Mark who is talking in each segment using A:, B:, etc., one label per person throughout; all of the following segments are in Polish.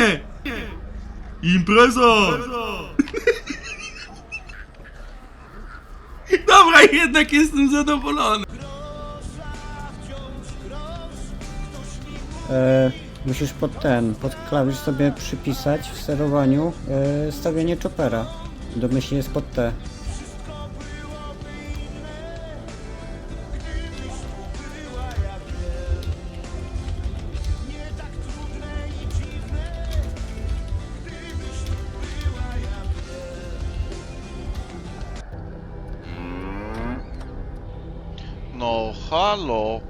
A: mnie! Impreza! Dobra, jednak jestem zadowolony.
B: E, musisz pod ten, pod klawisz sobie przypisać w sterowaniu e, stawianie chopera. Domyślnie jest pod T.
C: No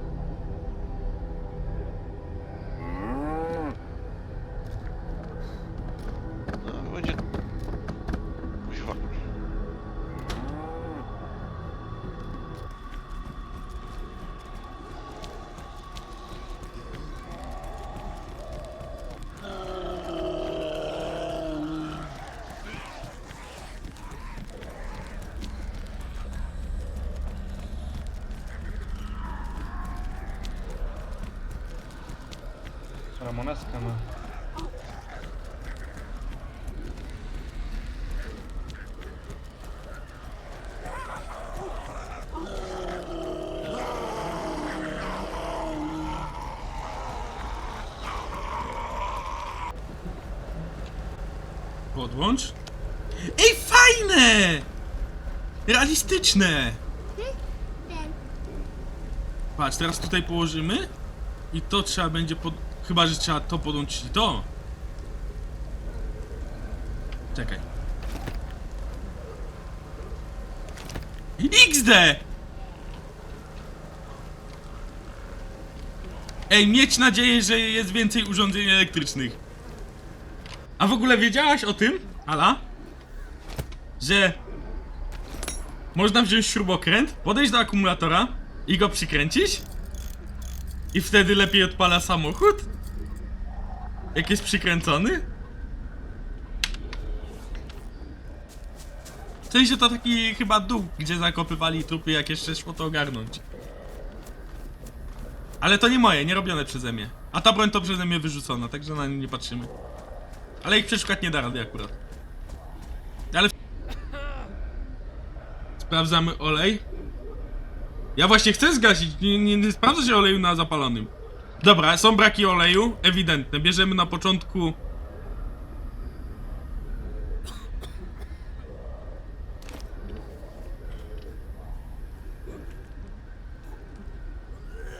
D: Ramoneska ma.
A: Podłącz. Ej, fajne! Realistyczne! Patrz, teraz tutaj położymy i to trzeba będzie pod... Chyba, że trzeba to podłączyć i to. Czekaj. XD! Ej, mieć nadzieję, że jest więcej urządzeń elektrycznych. A w ogóle wiedziałaś o tym, Ala? Że można wziąć śrubokręt, podejść do akumulatora i go przykręcić? I wtedy lepiej odpala samochód? Jak jest przykręcony? W sensie to taki chyba dół, gdzie zakopywali trupy, jak jeszcze szło to ogarnąć. Ale to nie moje, nie robione przeze mnie. A ta broń to przeze mnie wyrzucona, także na nią nie patrzymy. Ale ich przeszukać nie da rady akurat. Ale... Sprawdzamy olej. Ja właśnie chcę zgasić, nie, nie, nie się oleju na zapalonym. Dobra, są braki oleju, ewidentne. Bierzemy na początku...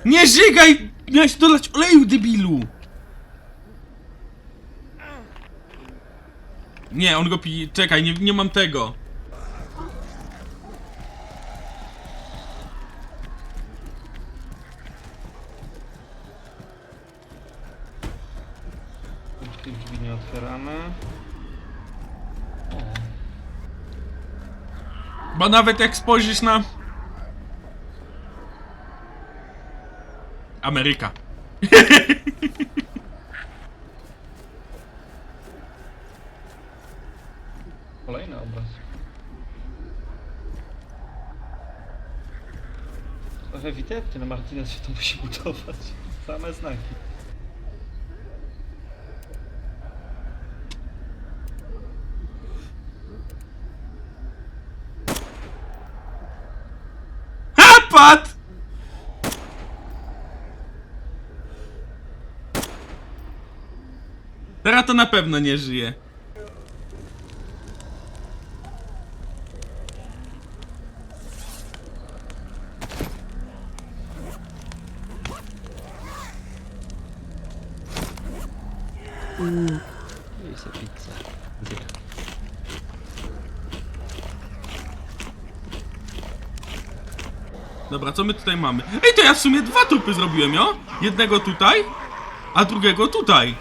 A: Nie żygaj! Miałeś dodać oleju, debilu! Nie, on go pi... Czekaj, nie, nie mam tego.
D: Już tych drzwi nie otwieramy.
A: Bo nawet jak spojrzysz na... Ameryka.
D: Kolejny obraz. Ewidentnie na Martinez się to musi budować. Same znaki.
A: Pad! Teraz to na pewno nie żyje. Dobra, co my tutaj mamy? Ej, to ja w sumie dwa trupy zrobiłem, jo? Jednego tutaj, a drugiego tutaj.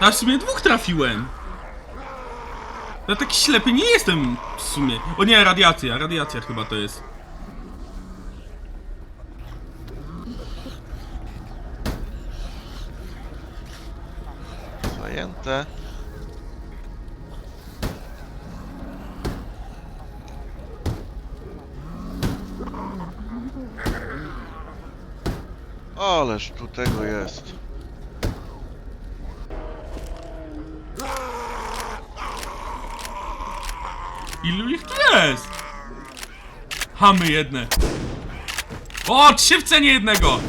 A: Ja w sumie dwóch trafiłem. Ja taki ślepy nie jestem w sumie. O nie, radiacja, radiacja chyba to jest.
C: Zajęte. Ależ tu tego jest.
A: Ilu ich tu jest? Hamy jedne. O, trzy nie jednego!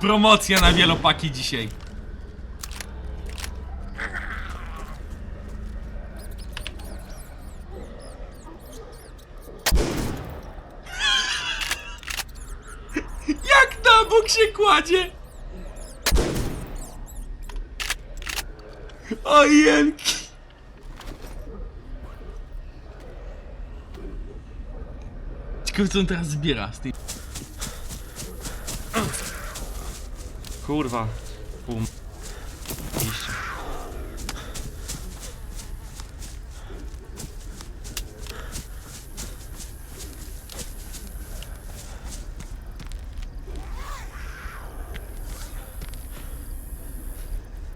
A: Promocja na wielopaki dzisiaj. Się kładzie? Ojenki. Ciekawe co on teraz zbiera z tej...
D: Kurwa. Bum.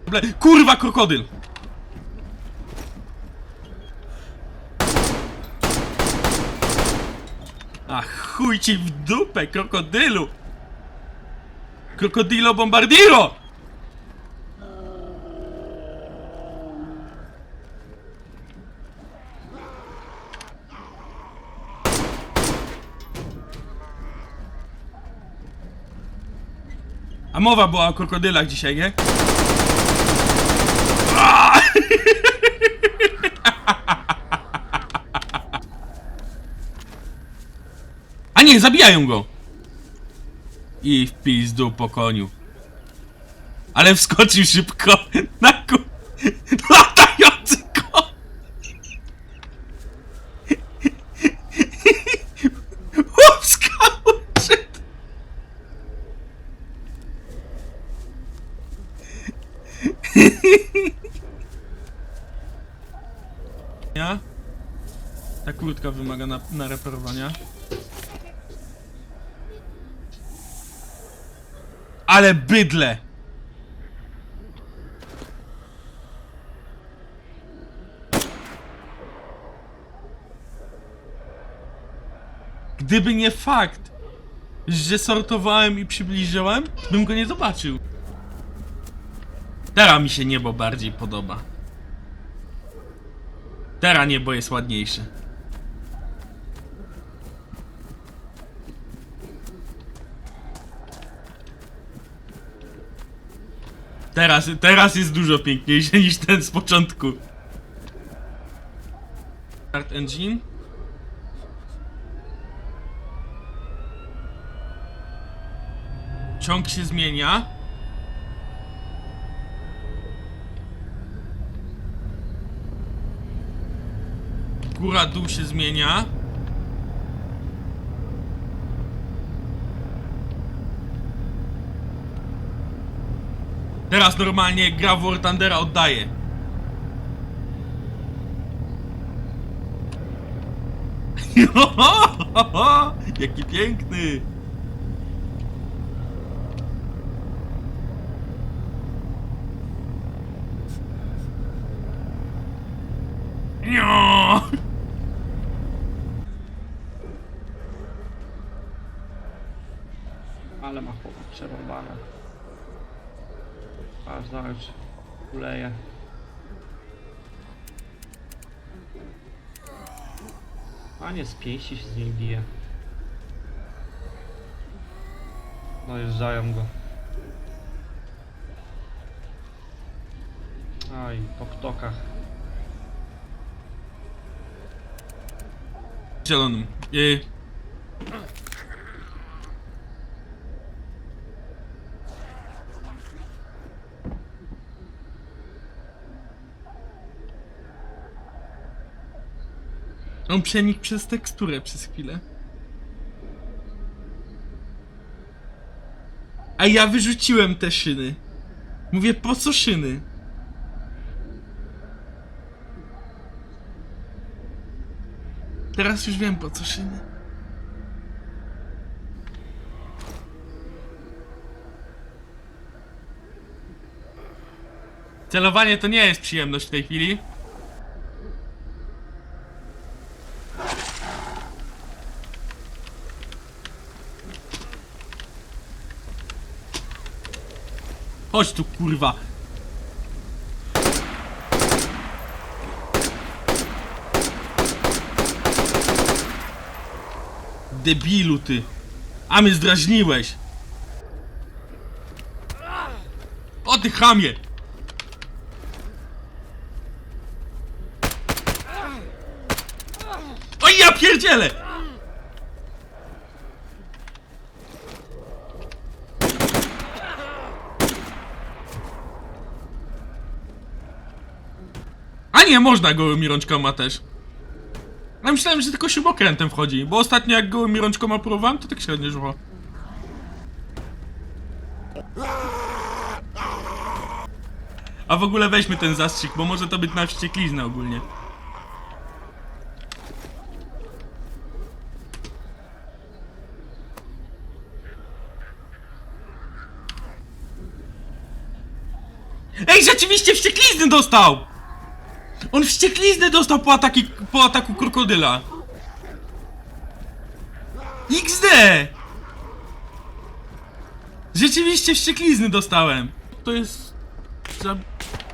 A: Ble- Kurwa krokodyl! A chuj ci w dupę, krokodylu! Krokodilo bombardiro! A mowa była o krokodylach dzisiaj, nie? A nie, zabijają go! I w pizdu po koniu. Ale wskoczył szybko na ku... Latający koń! Łuskał przed... Ta kurtka wymaga na, na reperowania. Ale bydle! Gdyby nie fakt, że sortowałem i przybliżyłem, bym go nie zobaczył. Teraz mi się niebo bardziej podoba. Teraz niebo jest ładniejsze. Teraz, teraz jest dużo piękniejsze niż ten z początku. Start engine. Ciąg się zmienia. Góra dół się zmienia. Teraz normalnie gra w War Thundera oddaje. Jaki piękny! Nio!
D: Ale ma chłop przerąbane. Aż zaraz kuleje. A nie z pięści się z niej bije. Dojeżdżają go. Aj, po ktokach.
A: Zielonym. Y... On przenikł przez teksturę przez chwilę. A ja wyrzuciłem te szyny. Mówię, po co szyny? Teraz już wiem po co szyny. Celowanie to nie jest przyjemność w tej chwili. Chodź tu, kurwa. Debilu ty. A mnie zdrażniłeś. O ty chamie. O ja pierdzielę! A nie, można gołymi rączkoma też. Ja myślałem, że tylko śrubokrętem wchodzi, bo ostatnio jak gołymi rączkoma próbowałem, to tak średnio szło. A w ogóle weźmy ten zastrzyk, bo może to być na wściekliznę ogólnie. Ej, rzeczywiście wścieklizny dostał! On wściekliznę dostał po, ataki, po ataku krokodyla. XD! Rzeczywiście wścieklizny dostałem. To jest... Za...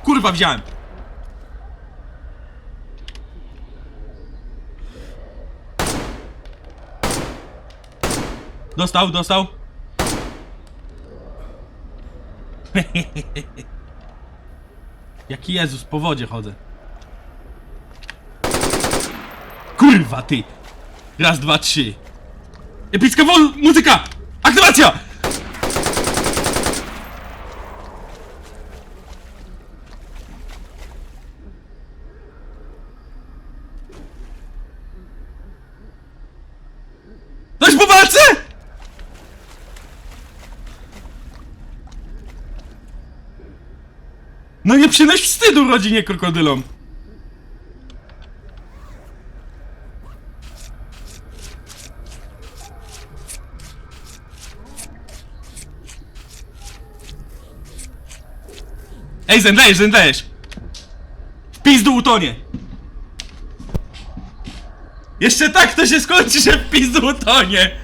A: Kurwa, wziąłem. Dostał, dostał. Jaki Jezus, po wodzie chodzę. Kurwa ty! Raz, dwa, trzy. Epicka wol... muzyka! Aktywacja! Ktoś po walce? No nie przynoś wstydu rodzinie krokodylom. Ej, zemdlejesz, zemdlejesz! W pizdu utonie! Jeszcze tak to się skończy, że w pizdu utonie!